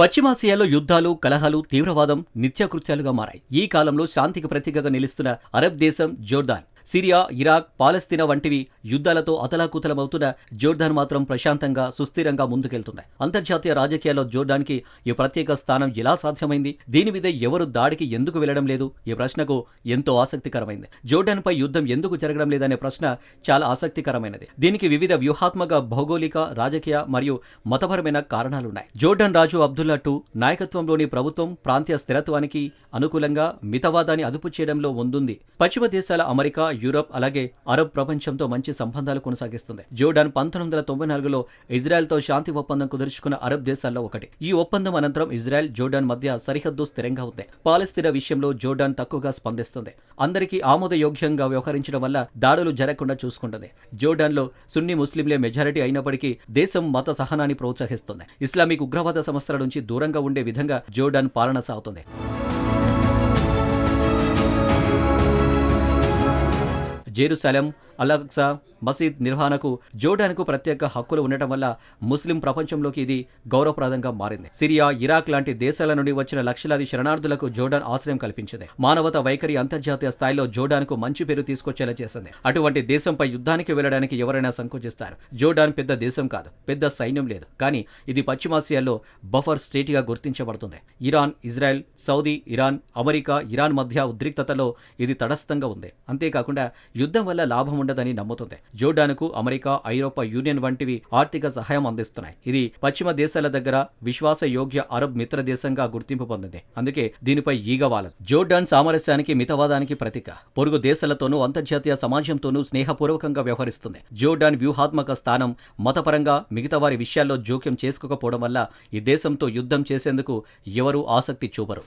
పశ్చిమాసియాలో యుద్ధాలు కలహాలు తీవ్రవాదం నిత్యకృత్యాలుగా మారాయి. ఈ కాలంలో శాంతికి ప్రతీకగా నిలుస్తున్న అరబ్ దేశం జోర్దాన్. సిరియా ఇరాక్ పాలస్తీనా వంటివి యుద్ధాలతో అతలాకుతలమవుతున్న జోర్డాన్ మాత్రం ప్రశాంతంగా సుస్థిరంగా ముందుకెళ్తుంది అంతర్జాతీయ రాజకీయాల్లో జోర్డాన్కి ఈ ప్రత్యేక స్థానం ఎలా సాధ్యమైంది? దీని మీద ఎవరు దాడికి ఎందుకు వెళ్ళడం లేదు? ఈ ప్రశ్నకు ఎంతో ఆసక్తికరమైంది. జోర్డాన్పై యుద్ధం ఎందుకు జరగడం లేదనే ప్రశ్న చాలా ఆసక్తికరమైనది. దీనికి వివిధ వ్యూహాత్మక భౌగోళిక రాజకీయ మరియు మతపరమైన కారణాలున్నాయి. జోర్డాన్ రాజు అబ్దుల్లా టూ నాయకత్వంలోని ప్రభుత్వం ప్రాంతీయ స్థిరత్వానికి అనుకూలంగా మితవాదాన్ని అదుపు చేయడంలో ముందుంది. పశ్చిమ దేశాల అమెరికా యూరప్ అలాగే అరబ్ ప్రపంచంతో మంచి సంబంధాలు కొనసాగిస్తుంది. జోర్డాన్ పంతొమ్మిది వందల తొంభై నాలుగులో ఇజ్రాయెల్తో శాంతి ఒప్పందం కుదుర్చుకున్న అరబ్ దేశాల్లో ఒకటి. ఈ ఒప్పందం అనంతరం ఇజ్రాయెల్ జోర్డాన్ మధ్య సరిహద్దు స్థిరంగా ఉంది. పాలస్తీనా విషయంలో జోర్డాన్ తక్కువగా స్పందిస్తుంది. అందరికీ ఆమోదయోగ్యంగా వ్యవహరించడం వల్ల దాడులు జరగకుండా చూసుకుంటుంది. జోర్డాన్లో సున్నీ ముస్లింలే మెజారిటీ అయినప్పటికీ దేశం మత సహనాన్ని ప్రోత్సహిస్తుంది. ఇస్లామిక్ ఉగ్రవాద సంస్థల నుంచి దూరంగా ఉండే విధంగా జోర్డాన్ పాలన సాగుతుంది. జెరూసలేం అలక్సా మసీద్ నిర్వహణకు జోర్డాన్కు ప్రత్యేక హక్కులు ఉండటం వల్ల ముస్లిం ప్రపంచంలోకి ఇది గౌరవప్రదంగా మారింది. సిరియా ఇరాక్ లాంటి దేశాల నుండి వచ్చిన లక్షలాది శరణార్థులకు జోర్డాన్ ఆశ్రయం కల్పించింది. మానవత వైఖరి అంతర్జాతీయ స్థాయిలో జోర్డాన్కు మంచి పేరు తీసుకొచ్చేలా చేసింది. అటువంటి దేశంపై యుద్ధానికి వెళ్ళడానికి ఎవరైనా సంకోచిస్తారు. జోర్డాన్ పెద్ద దేశం కాదు పెద్ద సైన్యం లేదు. కానీ ఇది పశ్చిమాసియాలో బఫర్ స్టేట్గా గుర్తించబడుతుంది. Iran Israel Saudi Iran America Iran మధ్య ఉద్రిక్తతలో ఇది తటస్థంగా ఉంది. అంతేకాకుండా యుద్ధం వల్ల లాభం ఉండదని నమ్ముతుంది. జోర్డాన్కు అమెరికా ఐరోపా యూనియన్ వంటివి ఆర్థిక సహాయం అందిస్తున్నాయి. ఇది పశ్చిమ దేశాల దగ్గర విశ్వాసయోగ్య అరబ్ మిత్ర దేశంగా గుర్తింపు పొందింది. అందుకే దీనిపై ఈగవాలదు జోర్డాన్ సామరస్యానికి మితవాదానికి ప్రతీక. పొరుగు దేశాలతోనూ అంతర్జాతీయ సమాజంతోనూ స్నేహపూర్వకంగా వ్యవహరిస్తుంది. జోర్డాన్ వ్యూహాత్మక స్థానం మతపరంగా మిగతా వారి విషయాల్లో జోక్యం చేసుకోకపోవడం వల్ల ఈ దేశంతో యుద్ధం చేసేందుకు ఎవరూ ఆసక్తి చూపరు.